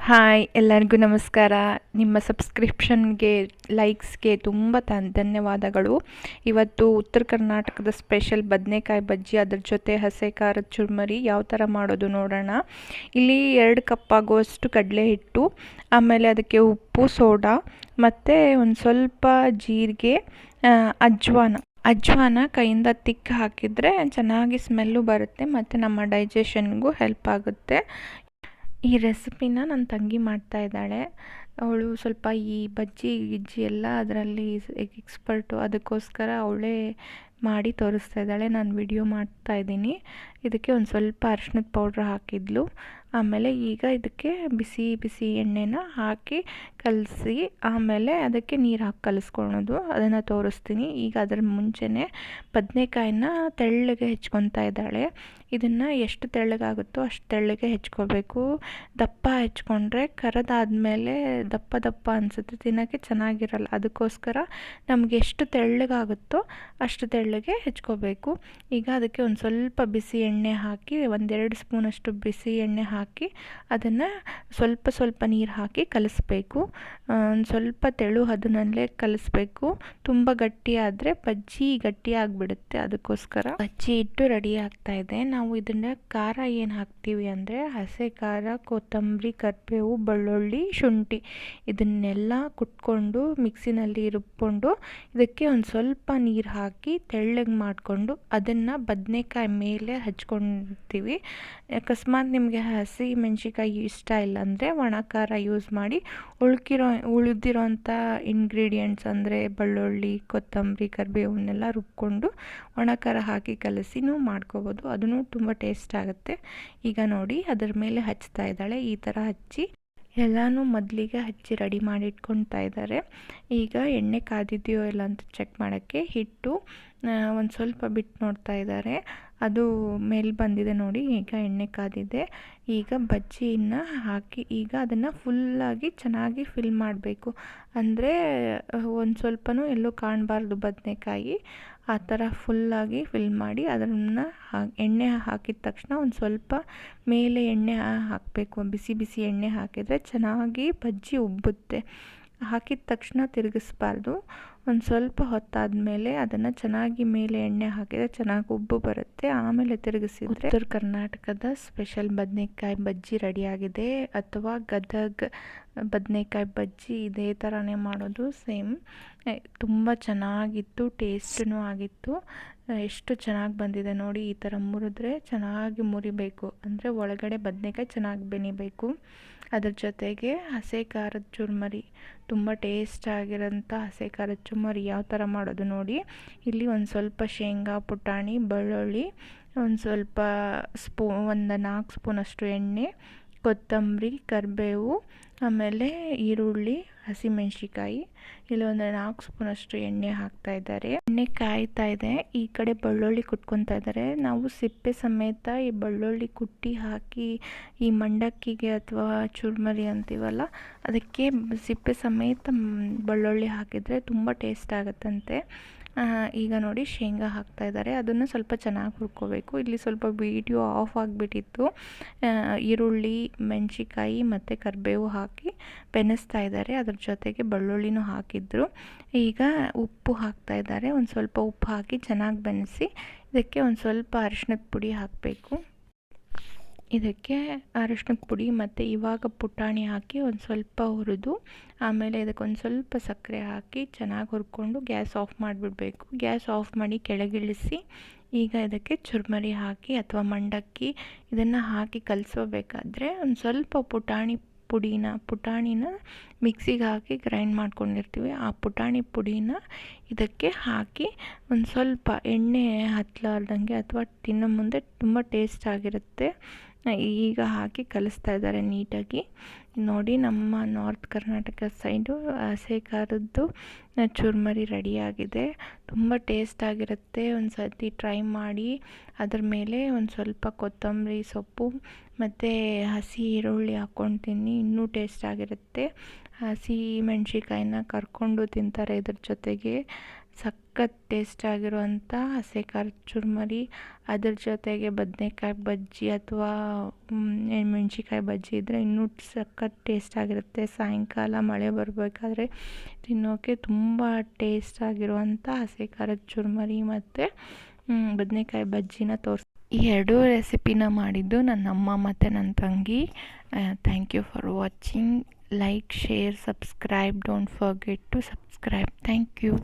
Hi ಎಲ್ಲರಿಗೂ ನಮಸ್ಕಾರ. ನಿಮ್ಮ ಸಬ್ಸ್ಕ್ರಿಪ್ಷನ್ಗೆ ಲೈಕ್ಸ್ಗೆ ತುಂಬ ತ, ಧನ್ಯವಾದಗಳು. ಇವತ್ತು ಉತ್ತರ ಕರ್ನಾಟಕದ ಸ್ಪೆಷಲ್ ಬದನೆಕಾಯಿ ಬಜ್ಜಿ, ಅದ್ರ ಜೊತೆ ಹಸೆ ಖಾರದ ಚುರ್ಮರಿ ಯಾವ ಥರ ಮಾಡೋದು ನೋಡೋಣ. ಇಲ್ಲಿ ಎರಡು ಕಪ್ ಆಗುವಷ್ಟು ಕಡಲೆ ಹಿಟ್ಟು, ಆಮೇಲೆ ಅದಕ್ಕೆ ಉಪ್ಪು, ಸೋಡಾ, ಮತ್ತು ಒಂದು ಸ್ವಲ್ಪ ಜೀರಿಗೆ ಅಜ್ವಾನ. ಅಜ್ವಾನ ಕೈಯಿಂದ ತಿಕ್ಕಿ ಹಾಕಿದರೆ ಚೆನ್ನಾಗಿ ಸ್ಮೆಲ್ಲು ಬರುತ್ತೆ, ಮತ್ತು ನಮ್ಮ ಡೈಜೆಷನ್ಗೂ ಹೆಲ್ಪ್ ಆಗುತ್ತೆ. ಈ ರೆಸಿಪಿನ ನನ್ನ ತಂಗಿ ಮಾಡ್ತಾ ಇದ್ದಾಳೆ. ಅವಳು ಸ್ವಲ್ಪ ಈ ಬಜ್ಜಿ, ಗಿಜ್ಜಿ ಎಲ್ಲ ಅದರಲ್ಲಿ ಎಕ್ಸ್ಪರ್ಟು ಅದಕ್ಕೋಸ್ಕರ ಅವಳೇ ಮಾಡಿ ತೋರಿಸ್ತಾ ಇದ್ದಾಳೆ. ನಾನು ವಿಡಿಯೋ ಮಾಡ್ತಾ ಇದ್ದೀನಿ. ಇದಕ್ಕೆ ಒಂದು ಸ್ವಲ್ಪ ಅರಿಶಿನದ ಪೌಡ್ರ್ ಹಾಕಿದ್ಲು. ಆಮೇಲೆ ಈಗ ಇದಕ್ಕೆ ಬಿಸಿ ಬಿಸಿ ಎಣ್ಣೆನ ಹಾಕಿ ಕಲಸಿ ಆಮೇಲೆ ಅದಕ್ಕೆ ನೀರು ಹಾಕಿ ಕಲಿಸ್ಕೊಳೋದು. ಅದನ್ನು ತೋರಿಸ್ತೀನಿ. ಈಗ ಅದರ ಮುಂಚೆನೇ ಬದನೆಕಾಯಿನ ತೆಳ್ಳಗೆ ಹೆಚ್ಕೊತಾ ಇದ್ದಾಳೆ. ಇದನ್ನು ಎಷ್ಟು ತೆಳ್ಳಗಾಗುತ್ತೋ ಅಷ್ಟು ತೆಳ್ಳಗೆ ಹೆಚ್ಕೋಬೇಕು. ದಪ್ಪ ಹೆಚ್ಕೊಂಡ್ರೆ ಕರದಾದ್ಮೇಲೆ ದಪ್ಪ ದಪ್ಪ ಅನಿಸುತ್ತೆ. ತಿನ್ನೋಕ್ಕೆ ಚೆನ್ನಾಗಿರಲ್ಲ. ಅದಕ್ಕೋಸ್ಕರ ನಮಗೆ ಎಷ್ಟು ತೆಳ್ಳಗಾಗುತ್ತೋ ಅಷ್ಟು ತೆಳ್ಳಗೆ ಹೆಚ್ಕೋಬೇಕು. ಈಗ ಅದಕ್ಕೆ ಒಂದು ಸ್ವಲ್ಪ ಬಿಸಿ ಎಣ್ಣೆ ಹಾಕಿ ಒಂದೆರಡು ಸ್ಪೂನಷ್ಟು ಬಿಸಿ ಎಣ್ಣೆ ಹಾಕಿ ಅದನ್ನು ಸ್ವಲ್ಪ ಸ್ವಲ್ಪ ನೀರು ಹಾಕಿ ಕಲಿಸ್ಬೇಕು. ಸ್ವಲ್ಪ ತೆಳು ಅದನ್ನಲ್ಲೇ ಕಲಿಸ್ಬೇಕು. ತುಂಬ ಗಟ್ಟಿಯಾದರೆ ಬಜ್ಜಿ ಗಟ್ಟಿ ಆಗಿಬಿಡುತ್ತೆ ಅದಕ್ಕೋಸ್ಕರ. ಬಜ್ಜಿ ಇಟ್ಟು ರೆಡಿ ಆಗ್ತಾ ಇದೆ. ನಾವು ಇದನ್ನು ಖಾರ ಏನು ಹಾಕ್ತೀವಿ ಅಂದರೆ ಹಸೆ ಖಾರ, ಕೊತ್ತಂಬರಿ, ಕರಿಬೇವು, ಬೆಳ್ಳುಳ್ಳಿ, ಶುಂಠಿ ಇದನ್ನೆಲ್ಲ ಕುಟ್ಕೊಂಡು ಮಿಕ್ಸಿನಲ್ಲಿ ರುಬ್ಕೊಂಡು ಇದಕ್ಕೆ ಒಂದು ಸ್ವಲ್ಪ ನೀರು ಹಾಕಿ ತೆಳ್ಳಗೆ ಮಾಡಿಕೊಂಡು ಅದನ್ನು ಬದನೆಕಾಯಿ ಮೇಲೆ ಹಚ್ಕೊಳ್ತೀವಿ ಅಕಸ್ಮಾತ್ ನಿಮಗೆ ಹಸಿ ಮೆಣಸಿಕಾಯಿ ಇಷ್ಟ ಇಲ್ಲ ಅಂದರೆ ಒಣ ಖಾರ ಯೂಸ್ ಮಾಡಿ ಉಳ್ಕಿರೋ, ಉಳಿದಿರೋಂಥ ಇಂಗ್ರೀಡಿಯೆಂಟ್ಸ್ ಅಂದರೆ ಬೆಳ್ಳುಳ್ಳಿ, ಕೊತ್ತಂಬರಿ, ಕರಿಬೇವನ್ನೆಲ್ಲ ರುಬ್ಕೊಂಡು ಒಣ ಖಾರ ಹಾಕಿ ಕಲಸಿನೂ ಮಾಡ್ಕೋಬೋದು. ಅದನ್ನು ತುಂಬ ಟೇಸ್ಟ್ ಆಗುತ್ತೆ. ಈಗ ನೋಡಿ ಅದರ ಮೇಲೆ ಹಚ್ತಾ ಇದ್ದಾಳೆ. ಈ ಥರ ಹಚ್ಚಿ ಎಲ್ಲನೂ ಮೊದಲಿಗೆ ಹಚ್ಚಿ ರೆಡಿ ಮಾಡಿ ಇಟ್ಕೊಳ್ತಾ ಇದ್ದಾರೆ. ಈಗ ಎಣ್ಣೆ ಕಾದಿದೆಯೋ ಇಲ್ಲ ಅಂತ ಚೆಕ್ ಮಾಡೋಕ್ಕೆ ಹಿಟ್ಟು ಒಂದು ಸ್ವಲ್ಪ ಬಿಟ್ಟು ನೋಡ್ತಾ ಇದ್ದಾರೆ. ಅದು ಮೇಲೆ ಬಂದಿದೆ ನೋಡಿ, ಈಗ ಎಣ್ಣೆ ಕಾದಿದೆ. ಈಗ ಬಜ್ಜಿಯನ್ನು ಹಾಕಿ, ಈಗ ಅದನ್ನು ಫುಲ್ಲಾಗಿ ಚೆನ್ನಾಗಿ ಫಿಲ್ ಮಾಡಬೇಕು. ಅಂದರೆ, ಒಂದು ಸ್ವಲ್ಪನೂ ಎಲ್ಲೂ ಕಾಣಬಾರ್ದು ಬದನೆಕಾಯಿ. ಆ ಥರ ಫುಲ್ಲಾಗಿ ಫಿಲ್ ಮಾಡಿ ಅದನ್ನು ಎಣ್ಣೆ ಹಾಕಿದ ತಕ್ಷಣ ಒಂದು ಸ್ವಲ್ಪ ಮೇಲೆ ಎಣ್ಣೆ ಹಾಕಬೇಕು. ಬಿಸಿ ಬಿಸಿ ಎಣ್ಣೆ ಹಾಕಿದರೆ ಚೆನ್ನಾಗಿ ಬಜ್ಜಿ ಉಬ್ಬುತ್ತೆ. ಹಾಕಿದ ತಕ್ಷಣ ತಿರುಗಿಸ್ಬಾರ್ದು. ಒಂದು ಸ್ವಲ್ಪ ಹೊತ್ತಾದ ಮೇಲೆ ಅದನ್ನು ಚೆನ್ನಾಗಿ ಮೇಲೆ ಎಣ್ಣೆ ಹಾಕಿದರೆ ಚೆನ್ನಾಗಿ ಉಬ್ಬು ಬರುತ್ತೆ. ಆಮೇಲೆ ತಿರುಗಿಸಿದ್ರೆ ಉತ್ತರ ಕರ್ನಾಟಕದ ಸ್ಪೆಷಲ್ ಬದನೆಕಾಯಿ ಬಜ್ಜಿ ರೆಡಿಯಾಗಿದೆ ಅಥವಾ ಗದಗ ಬದನೆಕಾಯಿ ಬಜ್ಜಿ ಇದೇ ಥರನೇ ಮಾಡೋದು ಸೇಮ್. ತುಂಬ ಚೆನ್ನಾಗಿತ್ತು ಟೇಸ್ಟೂ ಆಗಿತ್ತು. ಎಷ್ಟು ಚೆನ್ನಾಗಿ ಬಂದಿದೆ ನೋಡಿ ಈ ಥರ ಮುರಿದ್ರೆ ಚೆನ್ನಾಗಿ ಮುರಿಬೇಕು. ಅಂದರೆ ಒಳಗಡೆ ಬದನೆಕಾಯಿ ಚೆನ್ನಾಗಿ ಬೆನಿಬೇಕು. ಅದ್ರ ಜೊತೆಗೆ ಹಸೆ ಖಾರದ ಚುರ್ಮರಿ, ತುಂಬ ಟೇಸ್ಟ್ ಆಗಿರೋಂಥ ಹಸೆ ಖಾರದ ಚುರ್ಮರಿ ಯಾವ ಥರ ಮಾಡೋದು ನೋಡಿ. ಇಲ್ಲಿ ಒಂದು ಸ್ವಲ್ಪ ಶೇಂಗಾ, ಪುಟಾಣಿ, ಬೆಳ್ಳುಳ್ಳಿ, ಒಂದು ಸ್ವಲ್ಪ ಸ್ಪೂ, ಒಂದು ನಾಲ್ಕು ಸ್ಪೂನಷ್ಟು ಎಣ್ಣೆ ಕೊತ್ತಂಬರಿ, ಕರಿಬೇವು, ಆಮೇಲೆ ಈರುಳ್ಳಿ ಹಸಿಮೆಣ್ಸಿಕಾಯಿ ಇಲ್ಲಿ ಒಂದು ನಾಲ್ಕು ಸ್ಪೂನಷ್ಟು ಎಣ್ಣೆ ಹಾಕ್ತಾ ಇದ್ದಾರೆ. ಎಣ್ಣೆ ಕಾಯ್ತಾ ಇದೆ. ಈ ಕಡೆ ಬೆಳ್ಳುಳ್ಳಿ ಕುಟ್ಕೊತಾ ಇದ್ದಾರೆ. ನಾವು ಸಿಪ್ಪೆ ಸಮೇತ ಈ ಬೆಳ್ಳುಳ್ಳಿ ಕುಟ್ಟಿ ಹಾಕಿ ಈ ಮಂಡಕ್ಕಿಗೆ ಅಥವಾ ಚುರ್ಮರಿ ಅಂತೀವಲ್ಲ, ಅದಕ್ಕೆ ಸಿಪ್ಪೆ ಸಮೇತ ಬೆಳ್ಳುಳ್ಳಿ ಹಾಕಿದರೆ ತುಂಬ ಟೇಸ್ಟ್ ಆಗುತ್ತಂತೆ. ಈಗ ನೋಡಿ ಶೇಂಗಾ ಹಾಕ್ತಾ ಇದ್ದಾರೆ. ಅದನ್ನು ಸ್ವಲ್ಪ ಚೆನ್ನಾಗಿ ಹುರ್ಕೋಬೇಕು. ಇಲ್ಲಿ ಸ್ವಲ್ಪ ವೀಡಿಯೋ ಆಫ್ ಆಗಿಬಿಟ್ಟಿತ್ತು. ಈರುಳ್ಳಿ ಮೆಣಸಿಕಾಯಿ ಮತ್ತು ಕರಿಬೇವು ಹಾಕಿ ಬೆನೆಸ್ತಾ ಇದ್ದಾರೆ. ಅದ್ರ ಜೊತೆಗೆ ಬೆಳ್ಳುಳ್ಳಿನೂ ಹಾಕಿದ್ರು. ಈಗ ಉಪ್ಪು ಹಾಕ್ತಾ ಇದ್ದಾರೆ. ಒಂದು ಸ್ವಲ್ಪ ಉಪ್ಪು ಹಾಕಿ ಚೆನ್ನಾಗಿ ಬೆನೆಸಿ, ಇದಕ್ಕೆ ಒಂದು ಸ್ವಲ್ಪ ಅರಿಶಿಣದ ಪುಡಿ ಹಾಕಬೇಕು. ಇದಕ್ಕೆ ಅರಿಶಿಣದ ಪುಡಿ ಮತ್ತು ಇವಾಗ ಪುಟಾಣಿ ಹಾಕಿ ಒಂದು ಸ್ವಲ್ಪ ಹುರಿದು, ಆಮೇಲೆ ಇದಕ್ಕೆ ಒಂದು ಸ್ವಲ್ಪ ಸಕ್ಕರೆ ಹಾಕಿ ಚೆನ್ನಾಗಿ ಹುರ್ಕೊಂಡು ಗ್ಯಾಸ್ ಆಫ್ ಮಾಡಿಬಿಡಬೇಕು. ಗ್ಯಾಸ್ ಆಫ್ ಮಾಡಿ ಕೆಳಗಿಳಿಸಿ ಈಗ ಇದಕ್ಕೆ ಚುರ್ಮರಿ ಹಾಕಿ ಅಥವಾ ಮಂಡಕ್ಕಿ ಇದನ್ನು ಹಾಕಿ ಕಲಿಸೋಬೇಕಾದ್ರೆ ಒಂದು ಸ್ವಲ್ಪ ಪುಟಾಣಿ ಪುಡಿನ, ಪುಟಾಣಿನ ಮಿಕ್ಸಿಗೆ ಹಾಕಿ ಗ್ರೈಂಡ್ ಮಾಡ್ಕೊಂಡಿರ್ತೀವಿ. ಆ ಪುಟಾಣಿ ಪುಡಿನ ಇದಕ್ಕೆ ಹಾಕಿ ಒಂದು ಸ್ವಲ್ಪ ಎಣ್ಣೆ ಹತ್ತಲಾರ್ದಂಗೆ ಅಥವಾ ತಿನ್ನೋ ಮುಂದೆ ತುಂಬ ಟೇಸ್ಟ್ ಆಗಿರುತ್ತೆ. ಈಗ ಹಾಕಿ ಕಲಿಸ್ತಾ ಇದ್ದಾರೆ ನೀಟಾಗಿ. ನೋಡಿ ನಮ್ಮ ನಾರ್ತ್ ಕರ್ನಾಟಕ ಸೈಡು ಹಸೆ ಖಾರದ್ದು ಚುರ್ಮರಿ ರೆಡಿಯಾಗಿದೆ ತುಂಬ ಟೇಸ್ಟ್ ಆಗಿರುತ್ತೆ. ಒಂದು ಸರ್ತಿ ಟ್ರೈ ಮಾಡಿ. ಅದ್ರ ಮೇಲೆ ಒಂದು ಸ್ವಲ್ಪ ಕೊತ್ತಂಬರಿ ಸೊಪ್ಪು ಮತ್ತು ಹಸಿ ಈರುಳ್ಳಿ ಹಾಕ್ಕೊಂಡು ತಿನ್ನಿ ಇನ್ನೂ ಟೇಸ್ಟ್ ಆಗಿರುತ್ತೆ. ಹಸಿ ಮೆಣಸಿಕಾಯಿನ ಕರ್ಕೊಂಡು ತಿಂತಾರೆ ಇದ್ರ ಜೊತೆಗೆ. ಸಖತ್ ಟೇಸ್ಟ್ ಆಗಿರುವಂಥ ಹಸಿ ಖಾರದ ಚುರ್ಮರಿ, ಅದ್ರ ಜೊತೆಗೆ ಬದನೇಕಾಯಿ ಬಜ್ಜಿ ಅಥವಾ ಮೆಣ್ಸಿಕಾಯಿ ಬಜ್ಜಿ ಇದ್ದರೆ ಇನ್ನೂ ಸಖತ್ ಟೇಸ್ಟ್ ಆಗಿರುತ್ತೆ. ಸಾಯಂಕಾಲ ಮಳೆ ಬರಬೇಕಾದ್ರೆ ತಿನ್ನೋಕ್ಕೆ ತುಂಬ ಟೇಸ್ಟ್ ಆಗಿರುವಂಥ ಹಸಿ ಖಾರದ ಚುರ್ಮರಿ ಮತ್ತು ಬದನೇಕಾಯಿ ಬಜ್ಜಿನ ತೋರಿಸ್ ಈ ಎರಡೂ ರೆಸಿಪಿನ ಮಾಡಿದ್ದು ನನ್ನ ಅಮ್ಮ ಮತ್ತು ನನ್ನ ತಂಗಿ. Thank you for watching like share subscribe don't forget to subscribe thank you